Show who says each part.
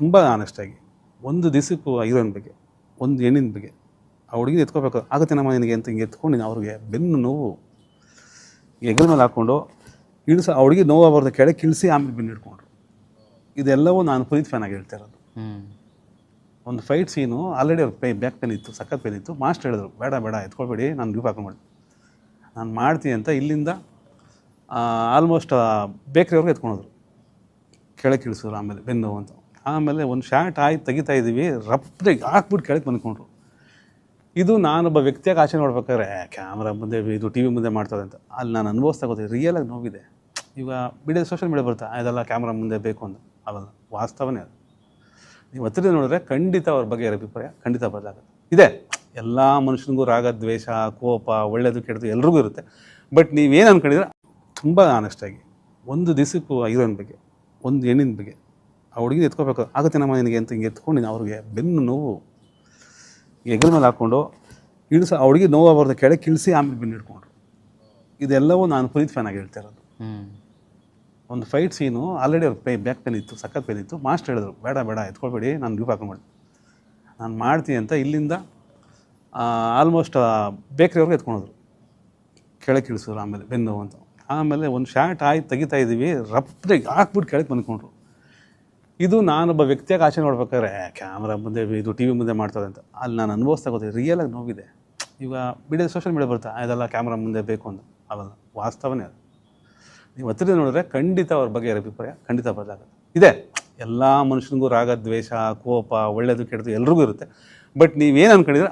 Speaker 1: ತುಂಬ ಆನೆಸ್ಟಾಗಿ ಒಂದು ದಿವಸಕ್ಕೂ ಹೀರೋಯಿನ್ ಬಗ್ಗೆ ಒಂದು ಹೆಣ್ಣಿನ ಬಗ್ಗೆ ಆ ಹುಡುಗಿನ ಎತ್ಕೋಬೇಕು. ಆಗುತ್ತೆ ನಮ್ಮ ನಿನಗೆ ಅಂತ ಹಿಂಗೆ ಎತ್ಕೊಂಡು ನೀನು ಅವ್ರಿಗೆ ಬೆನ್ನು ನೋವು ಹೆಗಲ ಮೇಲೆ ಹಾಕ್ಕೊಂಡು ಇಳಿಸ ಆ ಹುಡುಗಿ ನೋವಾಗಬಾರ್ದು ಕೆಳಗೆ ಇಳಿಸಿ ಆಮೇಲೆ ಬೆನ್ನು ಹಿಡ್ಕೊಂಡ್ರು. ಇದೆಲ್ಲವೂ ನಾನು ಪುನೀತ್ ಫ್ಯಾನ್ ಆಗಿ ಹೇಳ್ತಾ ಇರೋದು. ಒಂದು ಫೈಟ್ ಸೀನು ಆಲ್ರೆಡಿ ಅವ್ರಿಗೆ ಪೇ ಬ್ಯಾಕ್ ಪೇನ್ ಇತ್ತು ಸಖತ್ ಪೇನ್ ಇತ್ತು. ಮಾಸ್ಟರ್ ಹೇಳಿದ್ರು ಬೇಡ ಬೇಡ ಎತ್ಕೊಳ್ಬೇಡಿ ನಾನು ಗ್ರೂಪ್ ಹಾಕೊಂಡ್ಬಿಡಿ ನಾನು ಮಾಡ್ತೀನಿ ಅಂತ ಇಲ್ಲಿಂದ ಆಲ್ಮೋಸ್ಟ್ ಬೇಕ್ರಿಯವ್ರಿಗೆ ಎತ್ಕೊಂಡೋದ್ರು ಕೆಳಗೆ ಇಳಿಸಿದ್ರು ಆಮೇಲೆ ಬೆನ್ನು ನೋವು ಅಂತ. ಆಮೇಲೆ ಒಂದು ಶಾರ್ಟ್ ಆಯ್ತು, ತೆಗಿತಾ ಇದ್ದೀವಿ ರಪ್ಪಿಗೆ ಹಾಕ್ಬಿಟ್ಟು ಕೆಳಗೆ ಬಂದ್ಕೊಂಡ್ರು. ಇದು ನಾನೊಬ್ಬ ವ್ಯಕ್ತಿಯಾಗಿ ಆಚೆ ನೋಡ್ಬೇಕಾದ್ರೆ ಕ್ಯಾಮ್ರಾ ಮುಂದೆ, ಇದು ಟಿ ವಿ ಮುಂದೆ ಮಾಡ್ತಾರೆ ಅಂತ. ಅಲ್ಲಿ ನಾನು ಅನುಭವಿಸ್ತಾ ಗೊತ್ತಿದೆ ರಿಯಲಾಗಿ ನೋವಿದೆ. ಈಗ ಮೀಡಿಯಾ ಸೋಷಿಯಲ್ ಮೀಡಿಯಾ ಬರುತ್ತೆ? ಅದೆಲ್ಲ ಕ್ಯಾಮ್ರಾ ಮುಂದೆ ಬೇಕು ಅಂತ. ಅವೆಲ್ಲ ವಾಸ್ತವನೇ ಅದು. ನೀವು ಹತ್ತಿರ ನೋಡಿದ್ರೆ ಖಂಡಿತ ಅವ್ರ ಬಗ್ಗೆ ಅಭಿಪ್ರಾಯ ಖಂಡಿತ ಬದಲಾಗುತ್ತೆ. ಇದೆ. ಎಲ್ಲ ಮನುಷ್ಯನಿಗೂ ರಾಗ, ದ್ವೇಷ, ಕೋಪ, ಒಳ್ಳೆಯದು, ಕೆಟ್ಟದು ಎಲ್ರಿಗೂ ಇರುತ್ತೆ. ಬಟ್ ನೀವೇನು ಅನ್ಕೊಂಡಿದ್ರೆ ತುಂಬ ಆನೆಸ್ಟಾಗಿ ಒಂದು ದಿವಸಕ್ಕೂ ಹೀರೋಯಿನ್ ಬಗ್ಗೆ, ಒಂದು ಹೆಣ್ಣಿನ ಬಗ್ಗೆ. ಆ ಹುಡುಗಿನ ಎತ್ಕೋಬೇಕು. ಆಗುತ್ತೆ ನಮ್ಮ ನಿನಗೆ ಅಂತ ಹಿಂಗೆ ಎತ್ಕೊಂಡು ನೀನು ಅವ್ರಿಗೆ ಬೆನ್ನು ನೋವು ಹೆಗಲ ಮೇಲೆ ಹಾಕ್ಕೊಂಡು ಇಳಿಸ ಆ ಹುಡುಗಿ ನೋವಾಗಬಾರ್ದು ಕೆಳಗೆ ಕಿಳಿಸಿ ಆಮೇಲೆ ಬೆನ್ನು ಹಿಡ್ಕೊಂಡ್ರು. ಇದೆಲ್ಲವೂ ನಾನು ಪುನೀತ್ ಫ್ಯಾನ್ ಆಗಿ ಹೇಳ್ತಾ ಇರೋದು. ಒಂದು ಫೈಟ್ ಸೀನು ಆಲ್ರೆಡಿ ಅವ್ರ ಪೇ ಬ್ಯಾಕ್ ಪೇನ್ ಇತ್ತು ಸಖತ್ ಪೇನ್ ಇತ್ತು. ಮಾಸ್ಟರ್ ಹೇಳಿದ್ರು ಬೇಡ ಬೇಡ ಎತ್ಕೊಳ್ಬೇಡಿ ನಾನು ಗ್ರೂಪ್ ಹಾಕೊಂಡ್ಬಿಡಿ ನಾನು ಮಾಡ್ತೀನಿ ಅಂತ ಇಲ್ಲಿಂದ ಆಲ್ಮೋಸ್ಟ್ ಬೇಕ್ರಿಯವ್ರಿಗೆ ಎತ್ಕೊಂಡೋದ್ರು. ಕೆಳಗೆ ಇಳಿಸಿದ್ರು ಆಮೇಲೆ ಬೆನ್ನು ನೋವು ಅಂತ. ಆಮೇಲೆ ಒಂದು ಶಾರ್ಟ್ ಆಯ್ತು ತೆಗಿತಾ ಇದ್ದೀವಿ ರಪ್ಪಿಗೆ ಹಾಕ್ಬಿಟ್ಟು ಕೆಳಗೆ ಬಂದ್ಕೊಂಡ್ರು. ಇದು ನಾನೊಬ್ಬ ವ್ಯಕ್ತಿಯಾಗಿ ಆಚೆ ನೋಡ್ಬೇಕಾದ್ರೆ ಕ್ಯಾಮ್ರಾ ಮುಂದೆ, ಇದು ಟಿ ವಿ ಮುಂದೆ ಮಾಡ್ತಾರೆ ಅಂತ. ಅಲ್ಲಿ ನಾನು ಅನುಭವಿಸ್ತಾ ಗೊತ್ತಿದೆ ರಿಯಲಾಗಿ ನೋವಿದೆ. ಈಗ ಮೀಡಿಯಾ ಸೋಷಿಯಲ್ ಮೀಡಿಯಾ ಬರುತ್ತೆ? ಅದೆಲ್ಲ ಕ್ಯಾಮ್ರಾ ಮುಂದೆ ಬೇಕು ಅಂತ. ಅವೆಲ್ಲ ವಾಸ್ತವನೇ ಅದು. ನೀವು ಹತ್ತಿರ ನೋಡಿದ್ರೆ ಖಂಡಿತ ಅವ್ರ ಬಗ್ಗೆ ಅಭಿಪ್ರಾಯ, ಖಂಡಿತ ಬದಲಾಗುತ್ತೆ. ಇದೆ. ಎಲ್ಲ ಮನುಷ್ಯನಿಗೂ ರಾಗ ದ್ವೇಷ, ಕೋಪ ಒಳ್ಳೆಯದು ಕೆಟ್ಟದು ಎಲ್ರಿಗೂ ಇರುತ್ತೆ. ಬಟ್ ನೀವೇನು ಅನ್ಕೊಂಡಿದ್ರೆ